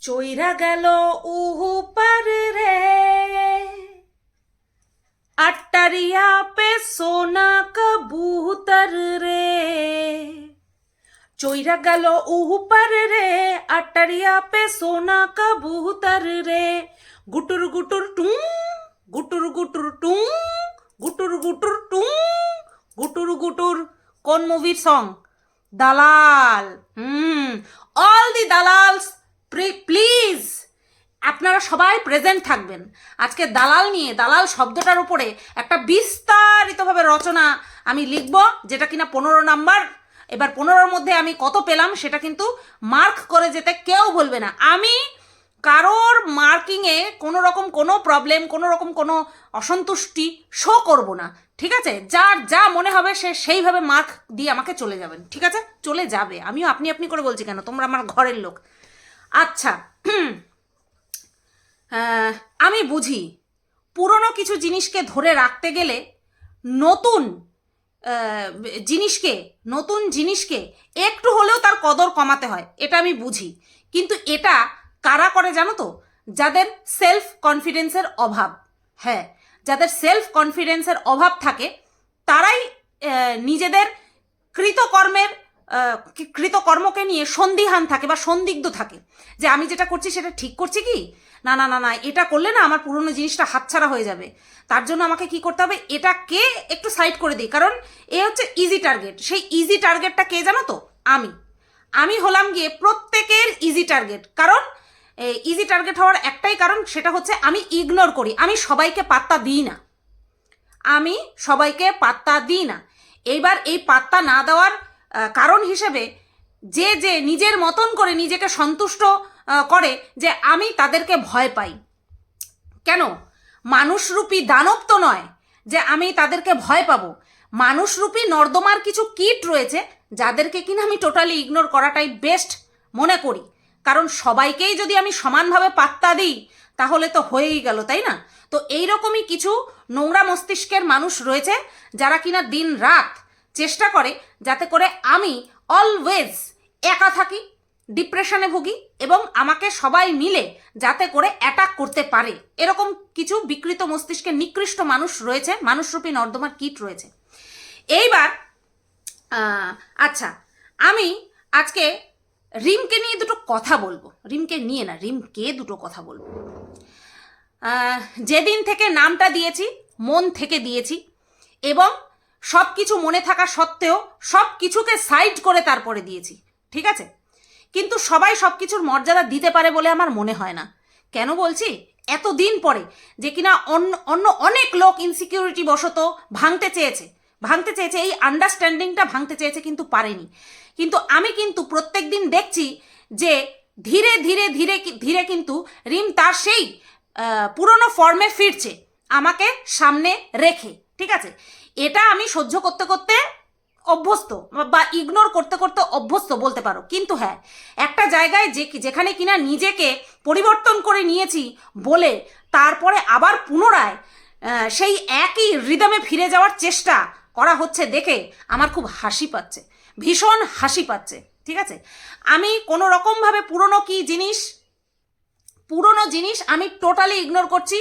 চৈরা গেল উহু পার রে। আটারিয়া পে সোনা কবুতর রে। চৈরা গেল উহু পার রে আটারিয়া পে সোনা কবুতর রে। গুটুর গুটুর টুং, গুটুর গুটুর টুং, গুটুর গুটুর টুং, গুটুর গুটুর কোন মুভির সং দালাল, হুম অল দি দালালস প্লিজ আপনারা সবাই প্রেজেন্ট থাকবেন। আজকে দালাল নিয়ে, দালাল শব্দটার উপরে একটা বিস্তারিতভাবে রচনা আমি লিখব, যেটা কিনা পনেরো নাম্বার। এবার পনেরোর মধ্যে আমি কত পেলাম সেটা কিন্তু মার্ক করে যেতে কেউ বলবে না। আমি কারোর মার্কিংয়ে কোনো রকম কোনো প্রবলেম কোনো রকম কোনো অসন্তুষ্টি শো করব না। ঠিক আছে? যার যা মনে হবে সে সেইভাবে মার্ক দিয়ে আমাকে চলে যাবেন। ঠিক আছে? চলে যাবে। আমিও আপনি আপনি করে বলছি কেন? তোমরা আমার ঘরের লোক। আচ্ছা আমি বুঝি, পুরনো কিছু জিনিসকে ধরে রাখতে গেলে নতুন জিনিসকে নতুন জিনিসকে একটু হলেও তার কদর কমাতে হয়, এটা আমি বুঝি। কিন্তু এটা কারা করে জানো তো? যাদের সেলফ কনফিডেন্সের অভাব। হ্যাঁ যাদের সেলফ কনফিডেন্সের অভাব থাকে, তারাই নিজেদের কৃতকর্মের কৃতকর্মকে নিয়ে সন্দিহান থাকে বা সন্দিগ্ধ থাকে যে আমি যেটা করছি সেটা ঠিক করছি কি? না না না না, এটা করলে না আমার পুরনো জিনিসটা হাতছাড়া হয়ে যাবে। তার জন্য আমাকে কি করতে হবে? এটাকে একটু সাইড করে দিই। কারণ এ হচ্ছে ইজি টার্গেট সেই ইজি টার্গেটটা কে জানো তো? আমি। আমি হলাম গিয়ে প্রত্যেকের ইজি টার্গেট কারণ ইজি টার্গেট হওয়ার একটাই কারণ সেটা হচ্ছে আমি ইগনোর করি। আমি সবাইকে পাত্তা দিই না। আমি সবাইকে পাত্তা দিই না। এইবার এই পাত্তা না দেওয়ার কারণ হিসেবে যে যে নিজের মতন করে নিজেকে সন্তুষ্ট করে যে আমি তাদেরকে ভয় পাই। কেন? মানুষরূপী দানব তো নয় যে আমি তাদেরকে ভয় পাবো। মানুষরূপী নর্দমার কিছু কিট রয়েছে যাদেরকে কিনা আমি টোটালি ইগনোর করাটাই বেস্ট মনে করি। কারণ সবাইকেই যদি আমি সমানভাবে পাত্তা দিই, তাহলে তো হয়েই গেল, তাই না? তো এইরকমই কিছু নোংরা মস্তিষ্কের মানুষ রয়েছে যারা কিনা দিন রাত চেষ্টা করে যাতে করে আমি অলওয়েজ একা থাকি ডিপ্রেশনে ভুগি এবং আমাকে সবাই মিলে যাতে করে অ্যাটাক করতে পারে। এরকম কিছু বিকৃত মস্তিষ্কের নিকৃষ্ট মানুষ রয়েছে, মানুষরূপী নর্দমার কিট রয়েছে। এইবার আচ্ছা আমি আজকে রিমকে নিয়ে দুটো কথা বলব। রিমকে নিয়ে না, রিমকে দুটো কথা বলব। যেদিন থেকে নামটা দিয়েছি, মন থেকে দিয়েছি এবং সব কিছু মনে থাকা সত্ত্বেও সব কিছুকে সাইড করে তারপরে দিয়েছি, ঠিক আছে? কিন্তু সবাই সব কিছুর মর্যাদা দিতে পারে বলে আমার মনে হয় না। কেন বলছি? এত দিন পরে যে কিনা অন্য অন্য অনেক লোক ইনসিকিউরিটি বশত ভাঙতে চেয়েছে ভাঙতে চেয়েছে, এই আন্ডারস্ট্যান্ডিংটা ভাঙতে চেয়েছে কিন্তু পারেনি। কিন্তু আমি কিন্তু প্রত্যেক দিন দেখছি যে ধীরে ধীরে ধীরে ধীরে কিন্তু রিম তার সেই পুরনো ফর্মে ফিরছে, আমাকে সামনে রেখে, ঠিক আছে? এটা আমি সহ্য করতে করতে অভ্যস্ত বা ইগনোর করতে করতে অভ্যস্ত বলতে পারো। কিন্তু হ্যাঁ একটা জায়গায় যে যেখানে কিনা নিজেকে পরিবর্তন করে নিয়েছি বলে তারপরে আবার পুনরায় সেই একই রিদমে ফিরে যাওয়ার চেষ্টা করা হচ্ছে দেখে আমার খুব হাসি পাচ্ছে। ভীষণ হাসি পাচ্ছে, ঠিক আছে? আমি কোনো রকমভাবে পুরনো কি জিনিস, পুরনো জিনিস আমি টোটালি ইগনোর করছি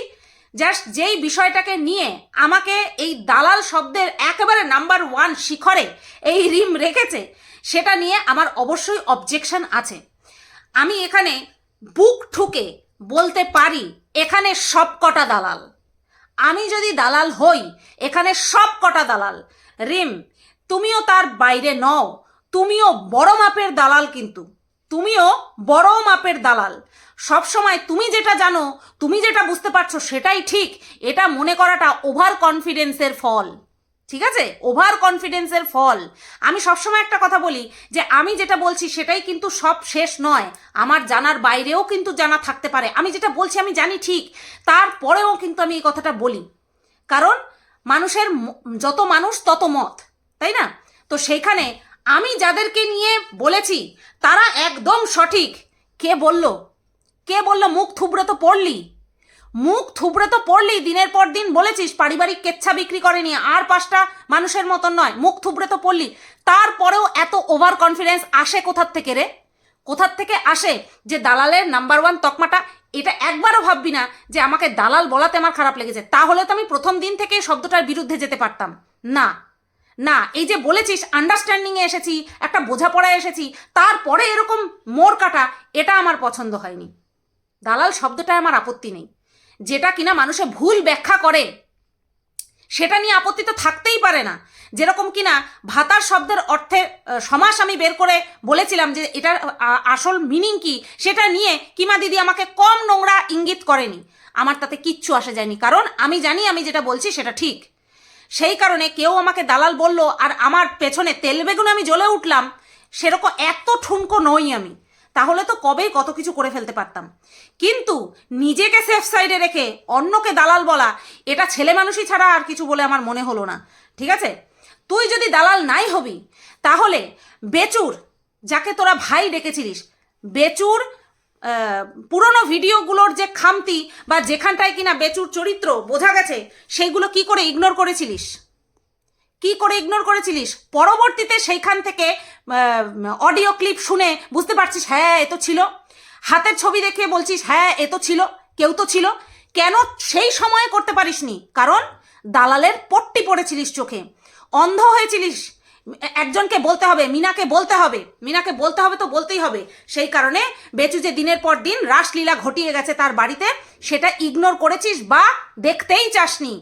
জাস্ট যেই বিষয়টাকে নিয়ে আমাকে এই দালাল শব্দের একেবারে নাম্বার ওয়ান শিখরে এই রিম রেখেছে, সেটা নিয়ে আমার অবশ্যই অবজেকশন আছে। আমি এখানে বুক ঠুকে বলতে পারি, এখানে সব কটা দালাল। আমি যদি দালাল হই, এখানে সব কটা দালাল। রিম, তুমিও তার বাইরে নও, তুমিও বড় মাপের দালাল কিন্তু। তুমিও বড় মাপের দালাল। সব সময় তুমি যেটা জানো, তুমি যেটা বুঝতে পারছ সেটাই ঠিক। এটা মনে করাটা ওভার কনফিডেন্সের ফল। ঠিক আছে? ওভার কনফিডেন্সের ফল। আমি সবসময় একটা কথা বলি যে, আমি যেটা বলছি সেটাই কিন্তু সব শেষ নয়। আমার জানার বাইরেও কিন্তু জানা থাকতে পারে। আমি যেটা বলছি আমি জানি ঠিক। তারপরেও কিন্তু আমি এই কথাটা বলি। কারণ মানুষের যত মানুষ তত মত। তাই না? তো সেইখানে আমি যাদেরকে নিয়ে বলেছি, তারা একদম সঠিক। কে বলল? কে বলল মুখ থুবড়ে তো পড়লি? মুখ থুবড়ে তো পড়লি, দিনের পর দিন বলেছিস পারিবারিক কেচ্ছা বিক্রি করেনি, আর পাঁচটা মানুষের মতন নয়, মুখ থুবড়ে তো পড়লি। তারপরেও এত ওভার কনফিডেন্স আসে কোথার থেকে রে? কোথার থেকে আসে যে দালালের নাম্বার ওয়ান তকমাটা? এটা একবারও ভাববি না যে আমাকে দালাল বলাতে আমার খারাপ লেগেছে। তাহলে তো আমি প্রথম দিন থেকে শব্দটার বিরুদ্ধে যেতে পারতাম। না। না, এই যে বলেছিস আন্ডারস্ট্যান্ডিংয়ে এসেছি, একটা বোঝাপড়ায় এসেছি, তারপরে এরকম মোড় কাটা, এটা আমার পছন্দ হয়নি। দালাল শব্দটায় আমার আপত্তি নেই। যেটা কিনা মানুষে ভুল ব্যাখ্যা করে, সেটা নিয়ে আপত্তি তো থাকতেই পারে না। যেরকম কিনা ভাতার শব্দের অর্থে সমাস আমি বের করে বলেছিলাম যে এটার আসল মিনিং কি, সেটা নিয়ে কিমা দিদি আমাকে কম নোংরা ইঙ্গিত করেনি। আমার তাতে কিচ্ছু আসে যায়নি। কারণ আমি জানি আমি যেটা বলছি সেটা ঠিক। সেই কারণে কেউ আমাকে দালাল বলল, আর আমার পেছনে তেল বেগুন আমি জ্বলে উঠলাম। সেরকম এত ঠুনকো নই আমি। তাহলে তো কবেই কত কিছু করে ফেলতে পারতাম। কিন্তু নিজেকে সেফ সাইডে রেখে অন্যকে দালাল বলা, এটা ছেলে মানুষই ছাড়া আর কিছু বলে আমার মনে হলো না। ঠিক আছে? তুই যদি দালাল নাই হবি, তাহলে বেচুর, যাকে তোরা ভাই ডেকেছিলিস, বেচুর পুরনো ভিডিওগুলোর যে খামতি বা যেখানটায় কিনা বেচুর চরিত্র বোঝা গেছে, সেইগুলো কি করে ইগনোর করেছিলিস? কি করে ইগনোর করেছিলিস? পরবর্তীতে সেইখান থেকে অডিও ক্লিপ শুনে বুঝতে পারছিস হ্যাঁ এ তো ছিল। হাতের ছবি দেখে বলছিস হ্যাঁ এ তো ছিল, কেউ তো ছিল। কেন সেই সময়ে করতে পারিসনি? কারণ দালালের পট্টি পড়েছিলিস চোখে। অন্ধ হয়েছিলিস একজনকে বলতে হবে, মিনাকে বলতে হবে, মিনাকে বলতে হবে তো বলতেই হবে। সেই কারণে বেচু যে দিনের পর দিন রাসলীলা ঘটিয়ে গেছে তার বাড়িতে, সেটা ইগনোর করেছিস বা দেখতেই চাসনি।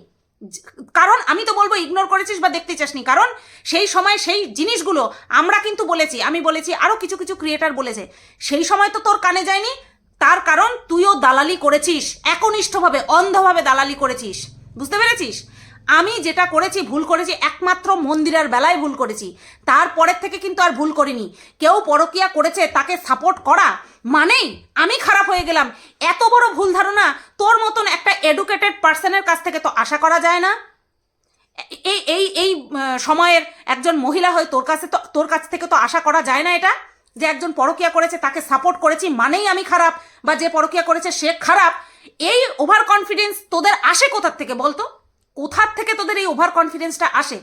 কারণ আমি তো বলব ইগনোর করেছিস বা দেখতে চাসনি। কারণ সেই সময় সেই জিনিসগুলো আমরা কিন্তু বলেছি, আমি বলেছি আরও কিছু কিছু ক্রিয়েটার বলেছে। সেই সময় তো তোর কানে যায়নি, তার কারণ তুইও দালালি করেছিস, একনিষ্ঠভাবে, অন্ধভাবে দালালি করেছিস। বুঝতে পেরেছিস? আমি যেটা করেছি, ভুল করেছি, একমাত্র মন্দিরের বেলায় ভুল করেছি। তারপরের থেকে কিন্তু আর ভুল করিনি। কেউ পরকিয়া করেছে, তাকে সাপোর্ট করা মানেই আমি খারাপ হয়ে গেলাম। এত বড় ভুল ধারণা তোর মতন একটা এডুকেটেড পার্সনের কাছ থেকে তো আশা করা যায় না। এই এই এই সময়ের একজন মহিলা হয়ে তোর কাছে তো, তোর কাছ থেকে তো আশা করা যায় না এটা? যে একজন পরকিয়া করেছে, তাকে সাপোর্ট করেছি মানেই আমি খারাপ বা যে পরকিয়া করেছে সে খারাপ। এই ওভার কনফিডেন্স তোদের আসে কোথার থেকে বলতো? কোথার থেকে তোদের এই ওভার কনফিডেন্সটা আসে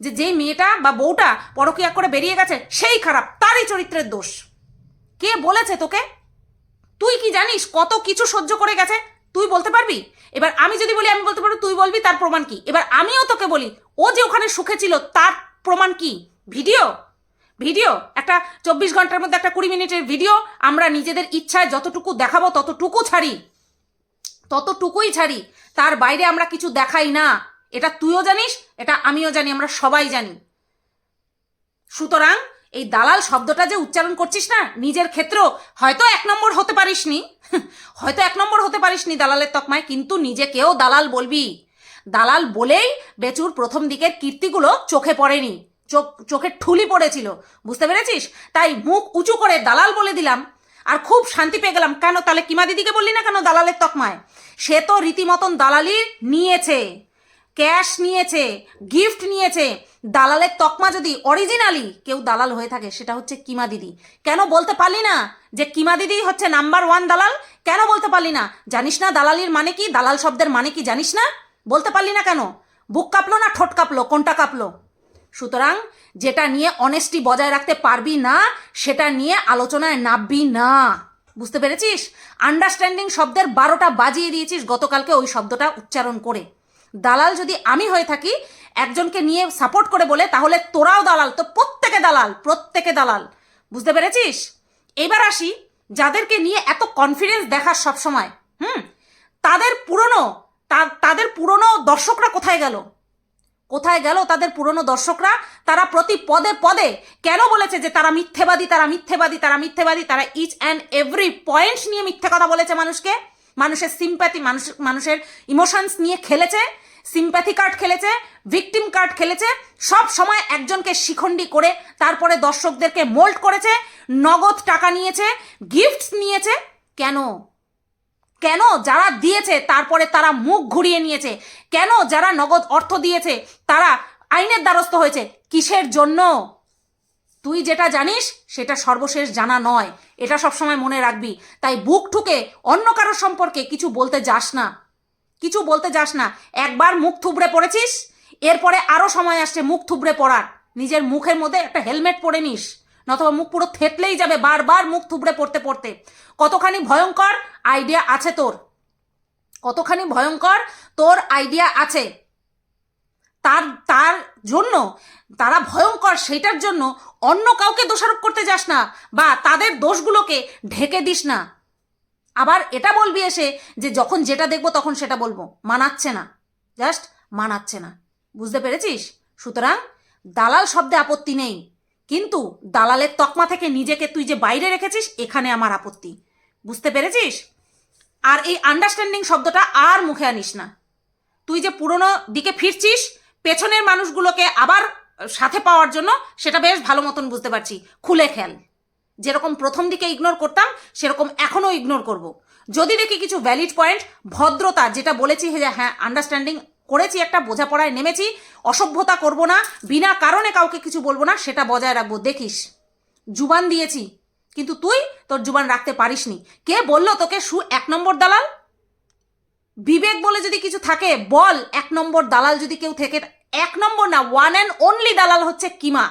যে যেই মেয়েটা বা বউটা পরকিয়া করে বেরিয়ে গেছে, সেই খারাপ, তারই চরিত্রের দোষ। কে বলেছে তোকে? তুই কি জানিস কত কিছু সহ্য করে গেছে? তুই বলতে পারবি? এবার আমি যদি বলি, আমি বলতে পারব, তুই বলবি, তার প্রমাণ কি? এবার আমিও তোকে বলি, ও যে ওখানে সুখে ছিল, তার প্রমাণ কি? ভিডিও? ভিডিও? একটা চব্বিশ ঘণ্টার মধ্যে একটা কুড়ি মিনিটের ভিডিও আমরা নিজেদের ইচ্ছায় যতটুকু দেখাবো, ততটুকু ছাড়ি। ততটুকুই ছাড়ি। তার বাইরে আমরা কিছু দেখাই না। এটা তুইও জানিস, এটা আমিও জানি, আমরা সবাই জানি। সুতরাং এই দালাল শব্দটা যে উচ্চারণ করছিস না, নিজের ক্ষেত্র হয়তো এক নম্বর হতে পারিসনি। হয়তো এক নম্বর হতে পারিসনি দালালের তকমায়, কিন্তু নিজেকেও দালাল বলবি। দালাল বলেই বেচুর প্রথম দিকের কীর্তিগুলো চোখে পড়েনি। চোখ চোখে ঠুলি পড়েছিল। বুঝতে পেরেছিস? তাই মুখ উঁচু করে দালাল বলে দিলাম। আর খুব শান্তি পেয়ে গেলাম। কেন? তাহলে কিমা দিদিকে বললি না কেন? দালালের তকমায়। সে তো রীতিমতন দালালি নিয়েছে, ক্যাশ নিয়েছে, গিফট নিয়েছে। দালালের তকমা যদি অরিজিনালি কেউ দালাল হয়ে থাকে, সেটা হচ্ছে কিমা দিদি। কেন বলতে পারলি না যে কিমা দিদি হচ্ছে নাম্বার ওয়ান দালাল? কেন বলতে পারলি না? জানিস না দালালির মানে কি? দালাল শব্দের মানে কি জানিস না? বলতে পারলি না কেন? বুক কাঁপলো না? ঠোঁট কাঁপলো? কোনটা কাঁপলো? সুতরাং যেটা নিয়ে অনেস্টি বজায় রাখতে পারবি না, সেটা নিয়ে আলোচনায় নামবি না। বুঝতে পেরেছিস? আন্ডারস্ট্যান্ডিং শব্দের বারোটা বাজিয়ে দিয়েছিস গতকালকে ওই শব্দটা উচ্চারণ করে। দালাল যদি আমি হয়ে থাকি, একজনকে নিয়ে সাপোর্ট করে বলে, তাহলে তোরাও দালাল, তো প্রত্যেকে দালাল প্রত্যেকে দালাল। বুঝতে পেরেছিস? এবার আসি যাদেরকে নিয়ে এত কনফিডেন্স দেখার সবসময়। হুম? তাদের পুরনো তাদের পুরনো দর্শকরা কোথায় গেল? কোথায় গেল তাদের পুরনো দর্শকরা? তারা প্রতি পদে পদে কেন বলেছে যে তারা মিথ্যেবাদী তারা মিথ্যেবাদী তারা মিথ্যেবাদী? তারা ইচ অ্যান্ড এভরি পয়েন্ট নিয়ে মিথ্যে কথা বলেছে মানুষকে। মানুষের সিম্প্যাথি মানুষ, মানুষের ইমোশনস নিয়ে খেলেছে। সিম্প্যাথি কার্ড খেলেছে ভিকটিম কার্ড খেলেছে। সব সময় একজনকে শিখণ্ডি করে তারপরে দর্শকদেরকে মোল্ড করেছে, নগদ টাকা নিয়েছে গিফটস নিয়েছে। কেন? কেন যারা দিয়েছে তারপরে তারা মুখ ঘুরিয়ে নিয়েছে? কেন যারা নগদ অর্থ দিয়েছে তারা আইনের দ্বারস্থ হয়েছে? কিসের জন্য? তুই যেটা জানিস সেটা সর্বশেষ জানা নয়। এটা সবসময় মনে রাখবি। তাই বুক ঠুকে অন্য কারোর সম্পর্কে কিছু বলতে যাস না। কিছু বলতে যাস না। একবার মুখ থুবড়ে পড়েছিস? এরপরে আরও সময় আসছে মুখ থুবড়ে পড়ার। নিজের মুখের মধ্যে একটা হেলমেট পরে নিস। নতবা মুখ পুরো থেতলেই যাবে, বারবার মুখ থুবড়ে পড়তে পড়তে। কতখানি ভয়ঙ্কর আইডিয়া আছে তোর? কতখানি ভয়ঙ্কর তোর আইডিয়া আছে? তার তার জন্য, তারা ভয়ঙ্কর সেটার জন্য অন্য কাউকে দোষারোপ করতে যাস না বা তাদের দোষগুলোকে ঢেকে দিস না। আবার এটা বলবি এসে যে যখন যেটা দেখব তখন সেটা বলব। মানাচ্ছে না। জাস্ট মানাচ্ছে না। বুঝতে পেরেছিস? সুতরাং দালাল শব্দে আপত্তি নেই। কিন্তু দালালের তকমা থেকে নিজেকে তুই যে বাইরে রেখেছিস, এখানে আমার আপত্তি। বুঝতে পেরেছিস? আর এই আন্ডারস্ট্যান্ডিং শব্দটা আর মুখে আনিস না। তুই যে পুরনো দিকে ফিরছিস, পেছনের মানুষগুলোকে আবার সাথে পাওয়ার জন্য, সেটা বেশ ভালো মতন বুঝতে পারছি। খুলে খেল। যেরকম প্রথম দিকে ইগনোর করতাম, সেরকম এখনও ইগনোর করব। যদি দেখি কিছু ভ্যালিড পয়েন্ট ভদ্রতা, যেটা বলেছি যে হ্যাঁ আন্ডারস্ট্যান্ডিং করেছি, একটা বোঝাপড়ায় নেমেছি, অসভ্যতা করব না, বিনা কারণে কাউকে কিছু বলব না, সেটা বজায় রাখব। দেখিস, জুবান দিয়েছি, কিন্তু তুই তোর জুবান রাখতে পারিসনি। কে বলল তোকে, সু এক নম্বর দালাল? বিবেক বলে যদি কিছু থাকে, বল, এক নম্বর দালাল যদি কেউ থেকে, এক নম্বর না ওয়ান অ্যান্ড অনলি দালাল হচ্ছে কিমা।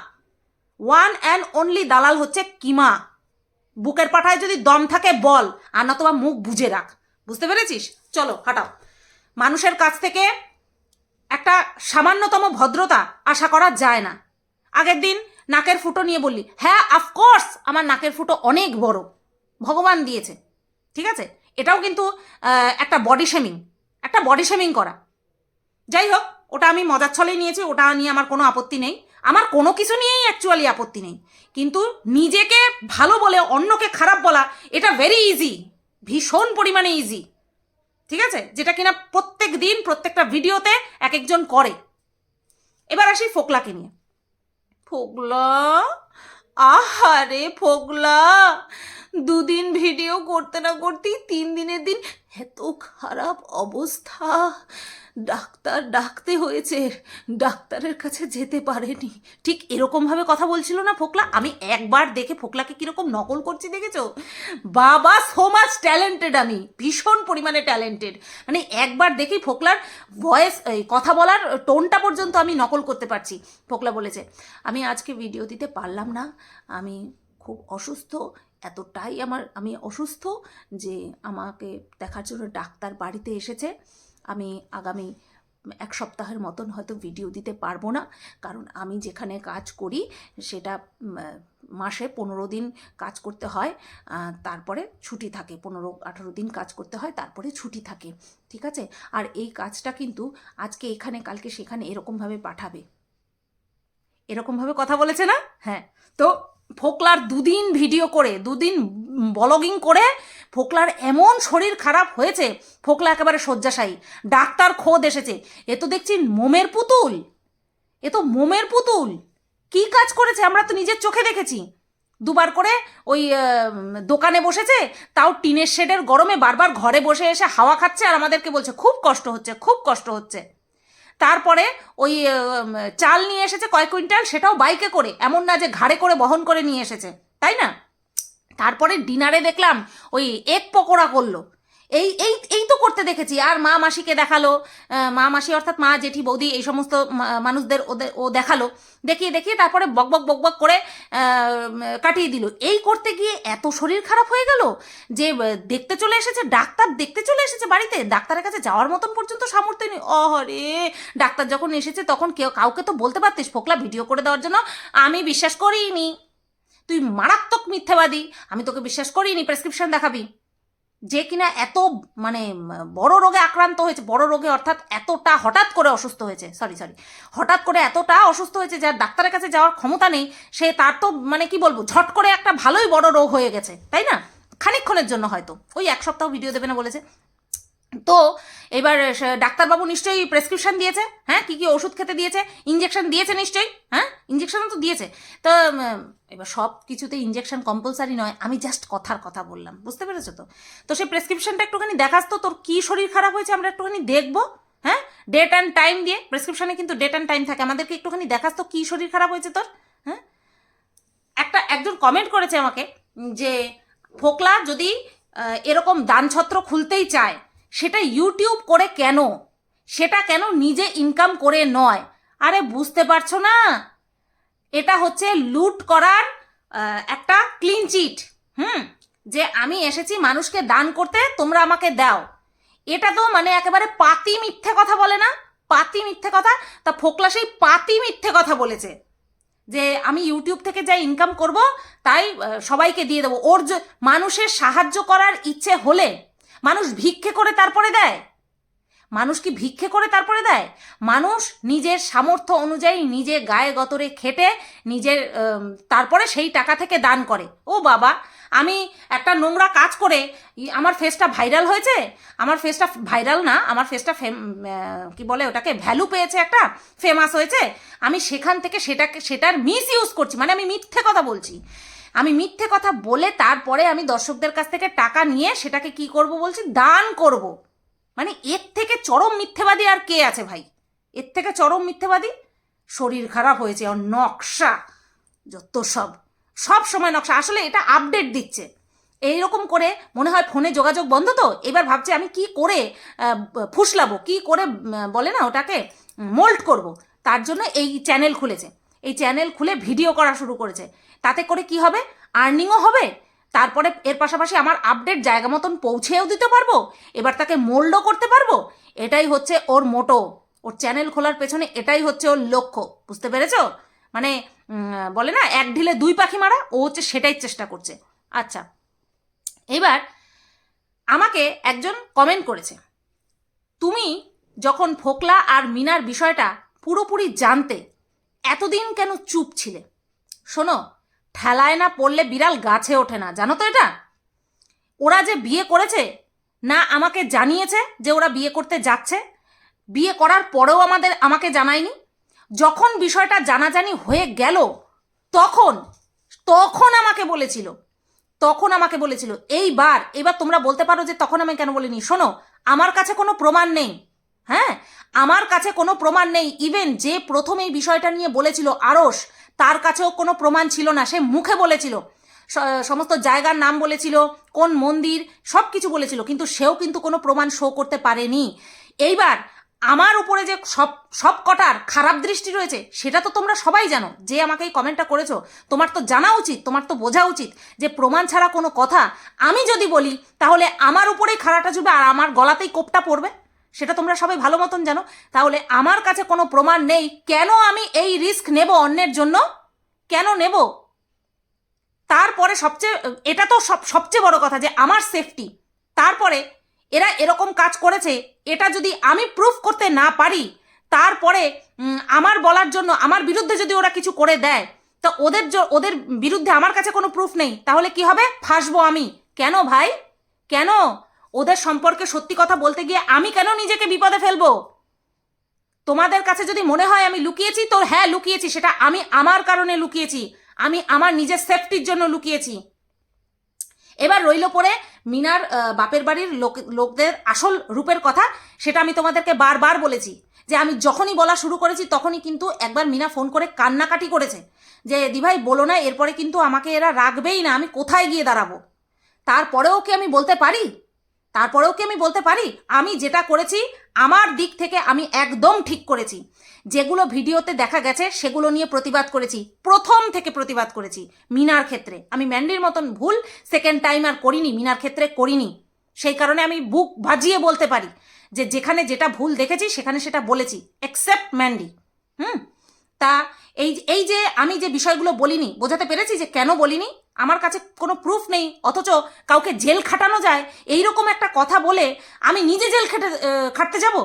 ওয়ান অ্যান্ড অনলি দালাল হচ্ছে কিমা। বুকের পাঠায় যদি দম থাকে, বল, আর না তোমার মুখ বুঝে রাখ। বুঝতে পেরেছিস? চলো, হাঁটাও। মানুষের কাছ থেকে একটা সামান্যতম ভদ্রতা আশা করা যায় না। আগের দিন নাকের ফুটো নিয়ে বললি হ্যাঁ অফকোর্স আমার নাকের ফুটো অনেক বড়। ভগবান দিয়েছে। ঠিক আছে? এটাও কিন্তু একটা বডি শেমিং একটা বডি শেমিং করা। যাই হোক, ওটা আমি মজার ছলেই নিয়েছি, ওটা নিয়ে আমার কোনো আপত্তি নেই। আমার কোনো কিছু নিয়েই অ্যাকচুয়ালি আপত্তি নেই। কিন্তু নিজেকে ভালো বলে অন্যকে খারাপ বলা, এটা ভেরি ইজি ভীষণ পরিমাণে ইজি ঠিক আছে? যেটা কিনা প্রত্যেক দিন, প্রত্যেকটা ভিডিওতে এক একজন করে। এবার আসি ফোকলাকে নিয়ে। ফোকলা? আহারে ফোকলা! দুদিন ভিডিও করতে না করতেই তিন দিনের দিন এত খারাপ অবস্থা। ডাক্তার ডাকতে হয়েছে। ডাক্তারের কাছে যেতে পারেনি। ঠিক এরকমভাবে কথা বলছিল না ফোকলা? আমি একবার দেখে ফোকলাকে কীরকম নকল করছি দেখেছ? বাবা সো মাচ ট্যালেন্টেড আমি। ভীষণ পরিমাণে ট্যালেন্টেড মানে একবার দেখেই ফোকলার ভয়েস কথা বলার টোনটা পর্যন্ত আমি নকল করতে পারছি। ফোকলা বলেছে, আমি আজকে ভিডিও দিতে পারলাম না। আমি খুব অসুস্থ, এতটাই আমার, আমি অসুস্থ যে আমাকে দেখার জন্য ডাক্তার বাড়িতে এসেছে। আমি আগামী এক সপ্তাহের মতন হয়তো ভিডিও দিতে পারব না। কারণ আমি যেখানে কাজ করি, সেটা মাসে পনেরো দিন কাজ করতে হয়। তারপরে ছুটি থাকে, পনেরো, আঠেরো দিন কাজ করতে হয়, তারপরে ছুটি থাকে। ঠিক আছে? আর এই কাজটা কিন্তু আজকে এখানে, কালকে সেখানে এরকমভাবে পাঠাবে। এরকমভাবে কথা বলেছে না? হ্যাঁ। তো ফোকলার দুদিন ভিডিও করে, দুদিন ব্লগিং করে ফোকলার এমন শরীর খারাপ হয়েছে, ফোকলা একেবারে শয্যাশায়ী। ডাক্তার খোদ এসেছে। এ তো দেখছি মোমের পুতুল। এ তো মোমের পুতুল। কি কাজ করেছে? আমরা তো নিজের চোখে দেখেছি। দুবার করে ওই দোকানে বসেছে, তাও টিনের শেডের গরমে বারবার ঘরে বসে এসে হাওয়া খাচ্ছে আর আমাদেরকে বলছে, খুব কষ্ট হচ্ছে, খুব কষ্ট হচ্ছে। তারপরে ওই চাল নিয়ে এসেছে কয়েক কুইন্টাল, সেটাও বাইকে করে, এমন না যে ঘাড়ে করে বহন করে নিয়ে এসেছে, তাই না? তারপরে ডিনারে দেখলাম ওই এক পকোড়া করল। এই এই এই তো করতে দেখেছি। আর মা মাসিকে দেখাল। মা মাসি অর্থাৎ মা, জেঠি, বৌদি এই সমস্ত মানুষদের ও দেখাল। দেখিয়ে দেখিয়ে তারপরে বকবক বকবক করে কাটিয়ে দিল। এই করতে গিয়ে এত শরীর খারাপ হয়ে গেল যে দেখতে চলে এসেছে, ডাক্তার দেখতে চলে এসেছে বাড়িতে। ডাক্তারের কাছে যাওয়ার মতন পর্যন্ত সামর্থ্য নেই। অহরে, ডাক্তার যখন এসেছে তখন কেউ কাউকে তো বলতে পারতিস ফোকলা ভিডিও করে দেওয়ার জন্য। আমি বিশ্বাস করিনি। তুই মারাত্মক মিথ্যাবাদী। আমি তোকে বিশ্বাস করিনি। প্রেসক্রিপশন দেখাবি। যে কিনা এত মানে বড় রোগে আক্রান্ত হয়েছে, বড় রোগে অর্থাৎ এতটা হঠাৎ করে অসুস্থ হয়েছে সরি সরি হঠাৎ করে এতটা অসুস্থ হয়েছে যার ডাক্তারের কাছে যাওয়ার ক্ষমতা নেই, সে তার তো মানে কি বলব, ঝট করে একটা ভালোই বড় রোগ হয়ে গেছে, তাই না? খানিকক্ষণের জন্য হয়তো, ওই এক সপ্তাহ ভিডিও দেবে না বলেছে। তো, এবার ডাক্তারবাবু নিশ্চয়ই প্রেসক্রিপশন দিয়েছে হ্যাঁ কি কি ওষুধ খেতে দিয়েছে ইঞ্জেকশন দিয়েছে নিশ্চয়ই হ্যাঁ ইঞ্জেকশনও তো দিয়েছে। তো এবার সব কিছুতে ইঞ্জেকশন কম্পালসারি নয়, আমি জাস্ট কথার কথা বললাম, বুঝতে পেরেছ তো? তো সেই প্রেসক্রিপশনটা একটুখানি দেখাস তো, তোর কী শরীর খারাপ হয়েছে আমরা একটুখানি দেখব হ্যাঁ? ডেট অ্যান্ড টাইম দিয়ে প্রেসক্রিপশনে কিন্তু ডেট অ্যান্ড টাইম থাকে, আমাদেরকে একটুখানি দেখাস তো, কী শরীর খারাপ হয়েছে তোর হ্যাঁ? একটা, একজন কমেন্ট করেছে আমাকে, যে ফোকলা যদি এরকম দানছত্র খুলতেই চায়, সেটা ইউটিউব করে কেন? সেটা কেন নিজে ইনকাম করে নয়? আরে বুঝতে পারছ না? এটা হচ্ছে লুট করার একটা ক্লিন চিট হুম? যে আমি এসেছি মানুষকে দান করতে, তোমরা আমাকে দাও। এটা তো মানে একেবারে পাতি মিথ্যে কথা বলে না, পাতি মিথ্যে কথা। তা ফোকলা সেই পাতি মিথ্যে কথা বলেছে, যে আমি ইউটিউব থেকে যা ইনকাম করব, তাই সবাইকে দিয়ে দেবো। ওর মানুষের সাহায্য করার ইচ্ছে হলে, মানুষ ভিক্ষে করে তারপরে দেয়। মানুষ কি ভিক্ষে করে তারপরে দেয়? মানুষ নিজের সামর্থ্য অনুযায়ী নিজে গায়ে গতরে খেটে নিজের তারপরে সেই টাকা থেকে দান করে। ও বাবা, আমি একটা নোংরা কাজ করে আমার ফেসটা ভাইরাল হয়েছে? আমার ফেসটা ভাইরাল না, আমার ফেসটা ফেম কি বলে ওটাকে ভ্যালু পেয়েছে একটা ফেমাস হয়েছে। আমি সেখান থেকে সেটাকে, সেটার মিস ইউজ করছি মানে আমি মিথ্যে কথা বলছি। আমি মিথ্যে কথা বলে তারপরে আমি দর্শকদের কাছ থেকে টাকা নিয়ে সেটাকে কি করব বলছি? দান করব। মানে এর থেকে চরম মিথ্যেবাদী আর কে আছে ভাই? এর থেকে চরম মিথ্যেবাদী? শরীর খারাপ হয়েছে আর নকশা, যত সব সব সময় নকশা। আসলে এটা আপডেট দিচ্ছে। এই রকম করে মনে হয় ফোনে যোগাযোগ বন্ধ তো, এবার ভাবছে আমি কি করে ফুসলাবো, কি করে বলে না ওটাকে মোল্ড করব। তার জন্য এই চ্যানেল খুলেছে। এই চ্যানেল খুলে ভিডিও করা শুরু করেছে। তাতে করে কি হবে? আর্নিংও হবে তারপরে এর পাশাপাশি আমার আপডেট জায়গা মতন পৌঁছেও দিতে পারব? এবার তাকে মোল্ডও করতে পারব? এটাই হচ্ছে ওর মোটো ওর চ্যানেল খোলার পেছনে এটাই হচ্ছে ওর লক্ষ্য। বুঝতে পেরেছ? মানে বলে না, এক ঢিলে দুই পাখি মারা, ও হচ্ছে সেটাই চেষ্টা করছে। আচ্ছা এবার আমাকে একজন কমেন্ট করেছে। তুমি যখন ফোকলা আর মিনার বিষয়টা পুরোপুরি জানতে এতদিন কেন চুপ ছিলে? শোনো ঠেলায় না পড়লে বিড়াল গাছে ওঠে না, জানো তো এটা? ওরা যে বিয়ে করেছে, না আমাকে জানিয়েছে যে ওরা বিয়ে করতে যাচ্ছে? বিয়ে করার পরেও আমাদের, আমাকে জানায়নি? যখন বিষয়টা জানাজানি হয়ে গেল, তখন তখন আমাকে বলেছিল, তখন আমাকে বলেছিল, এইবার, এবার তোমরা বলতে পারো যে তখন আমি কেন বলিনি? শোনো, আমার কাছে কোনো প্রমাণ নেই হ্যাঁ? আমার কাছে কোনো প্রমাণ নেই। ইভেন যে প্রথম এই বিষয়টা নিয়ে বলেছিল আরস তার কাছেও কোনো প্রমাণ ছিল না। সে মুখে বলেছিল সমস্ত জায়গার নাম বলেছিল, কোন মন্দির, সব কিছু বলেছিল, কিন্তু সেও কিন্তু কোনো প্রমাণ শো করতে পারেনি। এইবার আমার উপরে যে সব সব কটার খারাপ দৃষ্টি রয়েছে, সেটা তো তোমরা সবাই জানো। যে আমাকে এই কমেন্টটা করেছ, তোমার তো জানা উচিত, তোমার তো বোঝা উচিত যে প্রমাণ ছাড়া কোনো কথা আমি যদি বলি, তাহলে আমার উপরেই খারাপটা জুড়বে আর আমার গলাতেই কোপটা পড়বে? সেটা তোমরা সবাই ভালো মতন জানো। তাহলে আমার কাছে কোনো প্রমাণ নেই কেন আমি এই রিস্ক নেব অন্যের জন্য? কেন নেব? তারপরে সবচেয়ে, এটা তো সব, সবচেয়ে বড় কথা যে আমার সেফটি তারপরে এরা এরকম কাজ করেছে, এটা যদি আমি প্রুফ করতে না পারি, তারপরে আমার বলার জন্য, আমার বিরুদ্ধে যদি ওরা কিছু করে দেয়, তো ওদের ওদের বিরুদ্ধে আমার কাছে কোনো প্রুফ নেই। তাহলে কি হবে? ফাঁসবো আমি। কেন ভাই? কেন? ওদের সম্পর্কে সত্যি কথা বলতে গিয়ে আমি কেন নিজেকে বিপদে ফেলব? তোমাদের কাছে যদি মনে হয় আমি লুকিয়েছি, তো হ্যাঁ লুকিয়েছি, সেটা আমি আমার কারণে লুকিয়েছি। আমি আমার নিজের সেফটির জন্য লুকিয়েছি। এবার রইল পরে মিনার বাপের বাড়ির লোক, লোকদের আসল রূপের কথা, সেটা আমি তোমাদেরকে বারবার বলেছি। যে আমি যখনই বলা শুরু করেছি, তখনই কিন্তু একবার মিনা ফোন করে কান্নাকাটি করেছে। যে দিভাই বলো না, এরপরে কিন্তু আমাকে এরা রাখবেই না, আমি কোথায় গিয়ে দাঁড়াবো? তারপরেও কি আমি বলতে পারি? তারপরেও কি আমি বলতে পারি? আমি যেটা করেছি, আমার দিক থেকে আমি একদম ঠিক করেছি। যেগুলো ভিডিওতে দেখা গেছে, সেগুলো নিয়ে প্রতিবাদ করেছি। প্রথম থেকে প্রতিবাদ করেছি, মিনার ক্ষেত্রে। আমি ম্যান্ডির মতন ভুল সেকেন্ড টাইম আর করিনি, মিনার ক্ষেত্রে করিনি। সেই কারণে আমি বুক ভাজিয়ে বলতে পারি যে, যেখানে যেটা ভুল দেখেছি, সেখানে সেটা বলেছি এক্সেপ্ট ম্যান্ডি। হুম? তা এই এই যে আমি যে বিষয়গুলো বলিনি, বোঝাতে পেরেছি যে কেন বলিনি? আমার কাছে কোনো প্রুফ নেই, অথচ কাউকে জেল খাটানো যায় এই রকম একটা কথা বলে আমি নিজে জেল খেটে খাটতে যাব?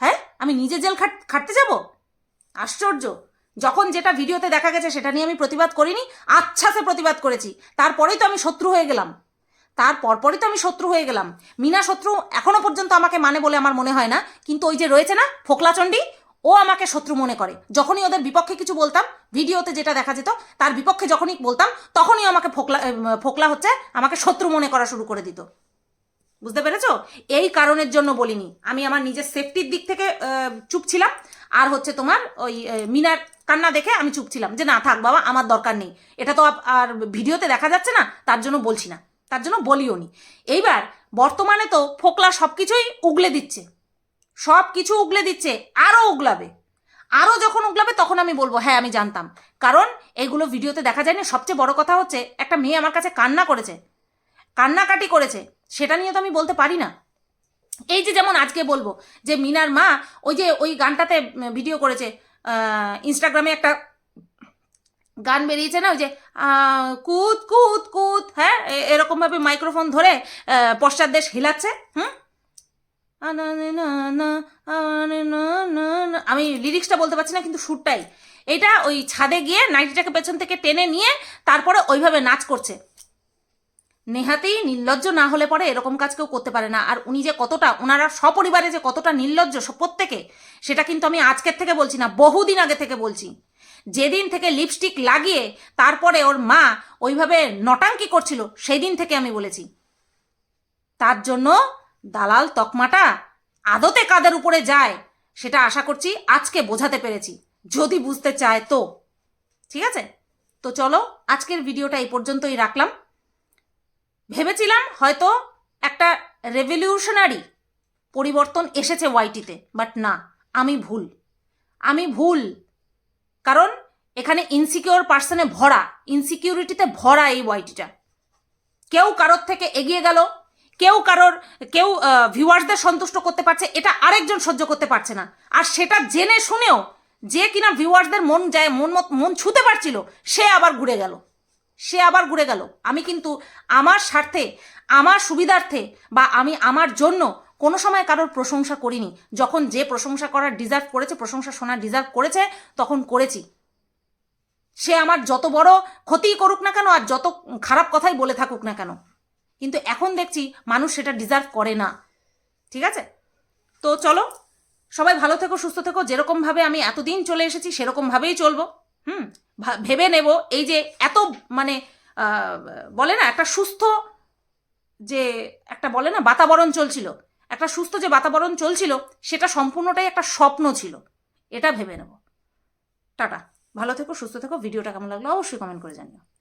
হ্যাঁ? আমি নিজে জেল খাট, খাটতে যাব? আশ্চর্য। যখন যেটা ভিডিওতে দেখা গেছে সেটা নিয়ে আমি প্রতিবাদ করিনি আচ্ছা সে প্রতিবাদ করেছি। তারপরেই তো আমি শত্রু হয়ে গেলাম। তার পরপরই তো আমি শত্রু হয়ে গেলাম। মিনা শত্রু এখনও পর্যন্ত আমাকে মানে বলে আমার মনে হয় না, কিন্তু ওই যে রয়েছে না, ফোকলাচণ্ডী, ও আমাকে শত্রু মনে করে। যখনই ওদের বিপক্ষে কিছু বলতাম ভিডিওতে যেটা দেখা যেত, তার বিপক্ষে যখনই বলতাম, তখনই আমাকে ফোকলা ফোকলা হচ্ছে, আমাকে শত্রু মনে করা শুরু করে দিত। বুঝতে পেরেছ? এই কারণের জন্য বলিনি। আমি আমার নিজের সেফটির দিক থেকে চুপ ছিলাম। আর হচ্ছে তোমার ওই মিনার কান্না দেখে আমি চুপ ছিলাম যে না, থাক বাবা, আমার দরকার নেই। এটা তো আর ভিডিওতে দেখা যাচ্ছে না, তার জন্য বলছি না। তার জন্য বলিও নি। এইবার, বর্তমানে তো ফোকলা সব কিছুই উগলে দিচ্ছে। সব কিছু উগলে দিচ্ছে আরও উগলাবে। আরও যখন উগলাবে, তখন আমি বলব হ্যাঁ আমি জানতাম। কারণ এইগুলো ভিডিওতে দেখা যায়নি। সবচেয়ে বড় কথা হচ্ছে, একটা মেয়ে আমার কাছে কান্না করেছে, কান্নাকাটি করেছে, সেটা নিয়ে তো আমি বলতে পারি না। এই যে যেমন আজকে বলব, যে মিনার মা ওই যে ওই গানটাতে ভিডিও করেছে ইনস্টাগ্রামে একটা গান বেরিয়েছে না, ওই যে কুত কুত কুত হ্যাঁ এরকমভাবে মাইক্রোফোন ধরে পশ্চাৎ দেশ হিলাচ্ছে, হুম? আমি লিরিক্সটা বলতে পারছি না, কিন্তু সুরটাই। এটা ওই ছাদে গিয়ে নাইটিটাকে পেছন থেকে টেনে নিয়ে তারপরে ওইভাবে নাচ করছে। নেহাতেই নির্লজ্জ না হলে পরে এরকম কাজ কেউ করতে পারে না। আর উনি যে কতটা ওনারা সপরিবারে যে কতটা নির্লজ্জ প্রত্যেকে, সেটা কিন্তু আমি আজকের থেকে বলছি না, বহুদিন আগে থেকে বলছি। যেদিন থেকে লিপস্টিক লাগিয়ে তারপরে ওর মা ওইভাবে নটাঙ্কি করছিল সেই দিন থেকে আমি বলেছি। তার জন্য দালাল তকমাটা আদতে কাদের উপরে যায়, সেটা আশা করছি আজকে বোঝাতে পেরেছি, যদি বুঝতে চায় তো। ঠিক আছে? তো চলো, আজকের ভিডিওটা এই পর্যন্তই রাখলাম। ভেবেছিলাম হয়তো একটা রেভলিউশনারি পরিবর্তন এসেছে ওয়াইটিতে বাট না, আমি ভুল। আমি ভুল, কারণ এখানে ইনসিকিউর পার্সনে ভরা ইনসিকিউরিটিতে ভরা এই ওয়াইটিটা কেউ কারোর থেকে এগিয়ে গেল কেউ কারোর, কেউ ভিউয়ার্সদের সন্তুষ্ট করতে পারছে, এটা আরেকজন সহ্য করতে পারছে না। আর সেটা জেনে শুনেও যে কিনা ভিউয়ার্সদের মন যায়, মন মন ছুতে পারছিল, সে আবার ঘুরে গেল। সে আবার ঘুরে গেল। আমি কিন্তু আমার স্বার্থে, আমার সুবিধার্থে বা আমি আমার জন্য কোনো সময় কারোর প্রশংসা করিনি। যখন যে প্রশংসা করার ডিজার্ভ করেছে, প্রশংসা শোনার ডিজার্ভ করেছে, তখন করেছি। সে আমার যত বড় ক্ষতি করুক না কেন, আর যত খারাপ কথাই বলে থাকুক না কেন কিন্তু এখন দেখছি মানুষ সেটা ডিজার্ভ করে না। ঠিক আছে? তো চলো, সবাই ভালো থেকো, সুস্থ থেকো যেরকমভাবে আমি এতদিন চলে এসেছি সেরকমভাবেই চলবো। হুম? ভেবে নেব এই যে এত মানে বলে না একটা সুস্থ যে একটা বলে না বাতাবরণ চলছিল। একটা সুস্থ যে বাতাবরণ চলছিল, সেটা সম্পূর্ণটাই একটা স্বপ্ন ছিল। এটা ভেবে নেব। টাটা। ভালো থেকো, সুস্থ থেকো। ভিডিওটা কেমন লাগল অবশ্যই কমেন্ট করে জানিও।